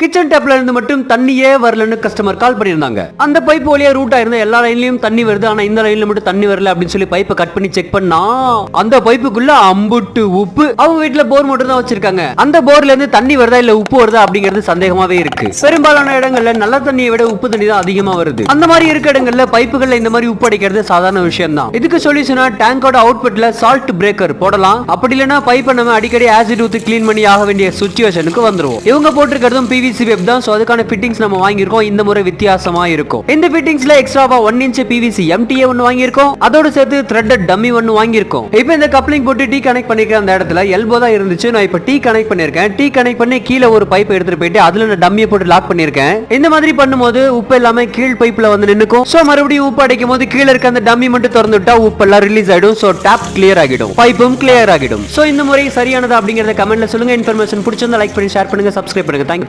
Kitchen டேப்ல இருந்து மட்டும் தண்ணியே வரலன்னு கஸ்டமர் கால் பண்ணியிருந்தாங்க. அந்த பைப் வழியா ரூட் ஆயிருந்த எல்லா லைன்லயும் தண்ணி வருது. ஆனா இந்த லைன்ல மட்டும் தண்ணி வரல அப்படின்னு சொல்லி பைப்பை கட் பண்ணி செக் பண்ணா அந்த பைப்புக்குள்ள அம்புட்டு உப்பு. அவங்க வீட்டுல போர் மட்டும் தான் வச்சிருக்காங்க. அந்த போர்ல இருந்து தண்ணி வருதா இல்ல உப்பு வருதா அப்படிங்கிறது சந்தேகமாவே இருக்கு. பெரும்பாலான இடங்கள்ல நல்ல தண்ணியை விட உப்பு தண்ணி தான் அதிகமா வருது. அந்த மாதிரி இருக்க இடங்கள்ல பைப்புகள்ல இந்த மாதிரி உப்பு அடிக்கிறது சாதாரண விஷயம் தான் இதுக்கு சொல்யூஷனா டேங்கோட அவுட்புட்ல சால்ட் பிரேக்கர் போடலாம். அப்படி இல்லைன்னா பைப்பை நம்ம அடிக்கடி ஆசிட் ஊத்து கிளீன் பண்ணி ஆக வேண்டிய சுச்சுவேஷனுக்கு வந்துருவோம். இவங்க போட்டிருக்கிறதும் பிவிசி வெப் தான். ஸோ அதுக்கான ஃபிட்டிங்ஸ் நம்ம வாங்கியிருக்கோம். இந்த முறை வித்தியாசமா இருக்கும். இந்த ஃபிட்டிங்ஸ்ல எக்ஸ்ட்ராவா ஒன் இன்ச் பிவிசி எம்டிஏ ஒன்னு வாங்கியிருக்கோம். அதோட சேர்த்து த்ரெட்டட் டம்மி ஒன்னு வாங்கியிருக்கோம். இப்போ இந்த கப்ளிங் போட்டு டீ கனெக்ட் பண்ணிக்கிற அந்த இடத்துல எல்போ தான் இருந்துச்சு. நான் இப்போ டீ கனெக்ட் பண்ணிருக்கேன் டீ கனெக்ட் பண்ணி கீழே ஒரு பைப் எடுத்துட்டு போயிட்டு அதுல நான் டம்மியை போட்டு லாக் பண்ணிருக்கேன் இந்த மாதிரி பண்ணும்போது உப்பு எல்லாமே கீழ் பைப்ல வந்து நின்னுக்கும். ஸோ மறுபடியும் உப்பு அடைக்கும் போது கீழே இருக்க அந்த டம்மி மட்டும் திறந்து விட்டா உப்பு எல்லாம் ரிலீஸ் ஆகிடும் ஸோ டேப் கிளியர் ஆகிடும் பைப்பும் கிளியர் ஆகிடும். சோ இந்த முறை சரியானதா அப்படிங்கறத கமெண்ட்ல சொல்லுங்க. இன்ஃபர்மேஷன் பிடிச்சிருந்தா லைக் பண்ணி ஷேர் பண்ணுங்க. சப்ஸ்கிரைப் பண்ணுங்க. தேங்க்யூ